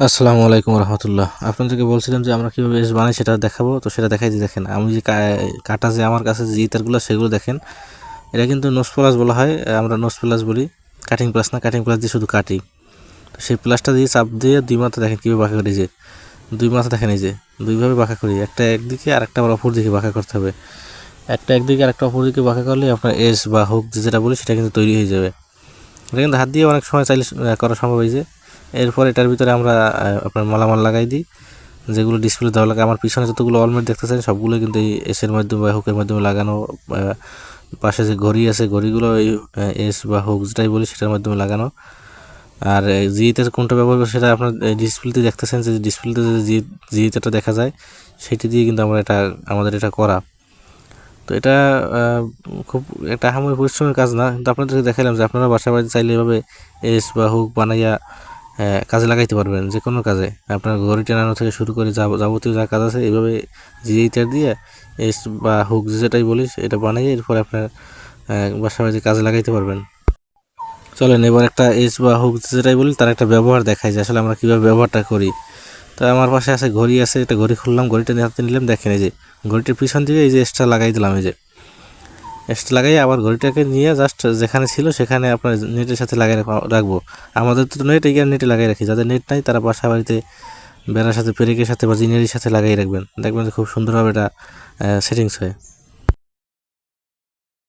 আসসালামু আলাইকুম রহমতুল্লাহ। আপনাদেরকে বলছিলাম যে আমরা কীভাবে এস বানাই সেটা দেখাবো। তো সেটা দেখাই দিয়ে দেখেন, আমি যে কাটা যে আমার কাছে যে ইতারগুলো, সেগুলো দেখেন, এটা কিন্তু নোস প্লাস বলা হয়, আমরা নোস প্লাস বলি। কাটিং প্লাস না, কাটিং প্লাস দিয়ে শুধু কাটি। তো সেই প্লাসটা দিয়ে চাপ দিয়ে দুই মাথা দেখেন কীভাবে বাঁকা করি যে, দুই মাথা দেখেন এই যে, দুইভাবে বাঁকা করি। একটা একদিকে আর একটা আবার অপর দিকে বাঁকা করতে হবে। একটা একদিকে আর একটা অপর দিকে বাঁকা করলে আপনার এস বা হুক যেটা বলি সেটা কিন্তু তৈরি হয়ে যাবে। এটা কিন্তু হাত দিয়ে অনেক সময় চাইলে করা সম্ভব হয়েছে এরপর এটার ভিতরে আমরা আপনার মালামাল লাগাই দিই। যেগুলো ডিসপ্লে দেওয়া লাগে, আমার পিছনে যতগুলো অলমেট দেখতেছেন, সবগুলো কিন্তু এই এসের মাধ্যমে বা হুকের মাধ্যমে লাগানো পাশে যে ঘড়ি আছে, ঘড়িগুলো এই এস বা হুক যেটাই বলি সেটার মাধ্যমে লাগানো। আর জিইতের কোনটা ব্যবহার করব সেটা আপনার ডিসপ্লেতে দেখতেছেন যে ডিসপ্লেতে যে জি জিইতেটা দেখা যায়, সেটি দিয়ে কিন্তু আমরা এটা, আমাদের এটা করা। তো এটা খুব একটা আহামরি পরিশ্রমের কাজ না, কিন্তু আপনাদেরকে দেখালাম যে আপনারা বাসা বাড়িতে চাইলে এভাবে এস বা হুক বানাইয়া কাজে লাগাইতে পারবেন, যে কোনো কাজে। আপনার ঘড়ি টানানো থেকে শুরু করে যাব- যাবতীয় যা কাজ আছে, এইভাবে জিইটার দিয়ে এস বা হুক যেটাই বলিস, এটা বানাইয়ে এরপর আপনার বাসা বাড়িতে কাজে লাগাইতে পারবেন। চলেন, এবার একটা এস বা হুক যেটাই বলি তার একটা ব্যবহার দেখাই যে আসলে আমরা কীভাবে ব্যবহারটা করি। তো আমার পাশে আছে, ঘড়ি আছে, একটা ঘড়ি খুললাম, ঘড়িটা নিয়ে হাতে নিলাম, দেখেন এই যে, ঘড়িটার পিছন দিকে এই যে এক্সট্রা লাগাই দিলাম, এই যে। এক্সট্রা লাগাই আবার ঘড়িটাকে নিয়ে জাস্ট যেখানে ছিল সেখানে আপনার নেটের সাথে রাখা- রাখব। আমাদের তো নেট এই নেটে লাগিয়ে রাখি। যাদের নেট নাই, তারা বাসা বাড়িতে বেড়ার সাথে, পেরেকের সাথে বা জিনিয়ারির সাথে লাগিয়ে রাখবেন। দেখবেন খুব সুন্দরভাবে এটা সেটিংস হয়।